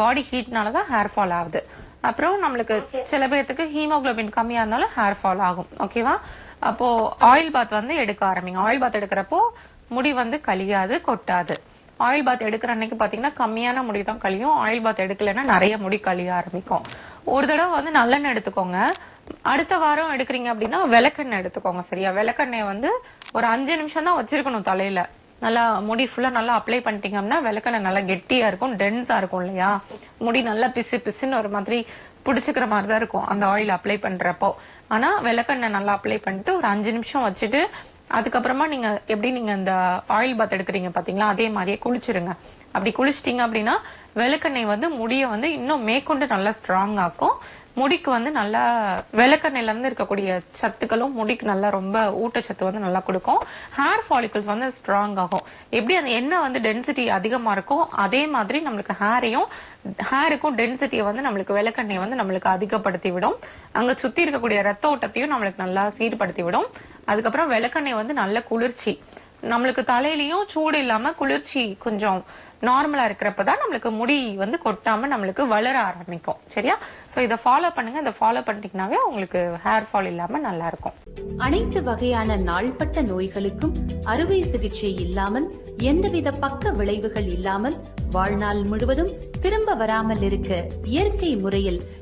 பாடி ஹீட்னால தான் hair fall ஆகுது. அப்புறம் நம்மளுக்கு சில பேர்த்துக்கு ஹீமோகுளோபின் கம்மியா இருந்தாலும் ஹேர் ஃபால் ஆகும். ஓகேவா அப்போ ஆயில் பாத் வந்து எடுக்க ஆரம்பிங்க. ஆயில் பாத் எடுக்கிறப்போ முடி வந்து கழியாது கொட்டாது. ஆயில் பாத் எடுக்கிற அன்னைக்கு பாத்தீங்கன்னா கம்மியான முடி தான் கழியும். ஆயில் பாத் எடுக்கலைன்னா நிறைய முடி கழிய ஆரம்பிக்கும். ஒரு தடவை வந்து நல்லெண்ணெய் எடுத்துக்கோங்க. அடுத்த வாரம் எடுக்கிறீங்க அப்படின்னா விளக்கெண்ணெய் எடுத்துக்கோங்க சரியா? விளக்கெண்ணெய் வந்து ஒரு அஞ்சு நிமிஷம் தான் வச்சிருக்கணும் தலையில. நல்லா முடி ஃபுல்லா நல்லா அப்ளை பண்ணிட்டீங்கன்னா விளக்கெண்ணெய் நல்லா கெட்டியா இருக்கும் டென்ஸா இருக்கும் இல்லையா? முடி நல்லா பிசு பிசுன்னு ஒரு மாதிரி பிடிச்சுக்கிற மாதிரி தான் இருக்கும் அந்த ஆயில் அப்ளை பண்றப்போ. ஆனா விளக்கெண்ணெய் நல்லா அப்ளை பண்ணிட்டு ஒரு அஞ்சு நிமிஷம் வச்சுட்டு அதுக்கப்புறமா நீங்க எப்படி நீங்க இந்த ஆயில் பாத் எடுக்கிறீங்க பாத்தீங்களா? அதே மாதிரியே குளிச்சிருங்க. அப்படி குளிச்சிட்டீங்க அப்படின்னா விளக்கெண்ணெய் வந்து முடிய வந்து இன்னும் மேற்கொண்டு நல்லா ஸ்ட்ராங் ஆக்கும். முடிக்கு வந்து நல்லா விளக்கெண்ணெயில இருந்து இருக்கக்கூடிய சத்துக்களும் முடிக்கு நல்லா ரொம்ப ஊட்டச்சத்து வந்து நல்லா கொடுக்கும். ஹேர் ஃபாலிகல்ஸ் வந்து ஸ்ட்ராங் ஆகும். எப்படி அந்த எண்ணெய் வந்து டென்சிட்டி அதிகமா இருக்கும் அதே மாதிரி நம்மளுக்கு ஹேரையும் ஹேருக்கும் டென்சிட்டியை வந்து நம்மளுக்கு விளக்கெண்ணெய் வந்து நம்மளுக்கு அதிகப்படுத்தி விடும். அங்க சுத்தி இருக்கக்கூடிய ரத்த ஓட்டத்தையும் நம்மளுக்கு நல்லா சீர்படுத்தி விடும். அதுக்கப்புறம் விளக்கெண்ணெய் வந்து நல்ல குளிர்ச்சி. நம்மளுக்கு தலையிலயும் சூடு இல்லாம குளிர்ச்சி கொஞ்சம் நார்மலா இருக்கிறப்ப தான் நம்மளுக்கு முடி வந்து கொட்டாம நம்மளுக்கு வளர ஆரம்பிக்கும். சரியா? சோ இதை ஃபாலோ பண்ணுங்க. இதை ஃபாலோ பண்ணிட்டீங்கன்னாவே உங்களுக்கு ஹேர் ஃபால் இல்லாம நல்லா இருக்கும். அனைத்து வகையான நாள்பட்ட நோய்களுக்கும் அறுவை சிகிச்சை இல்லாமல் எந்தவித பக்க விளைவுகள் இல்லாமல் வாழ்நாள் முழுவதும் திரும்ப வராமல் இருக்க இயற்கை முறையில்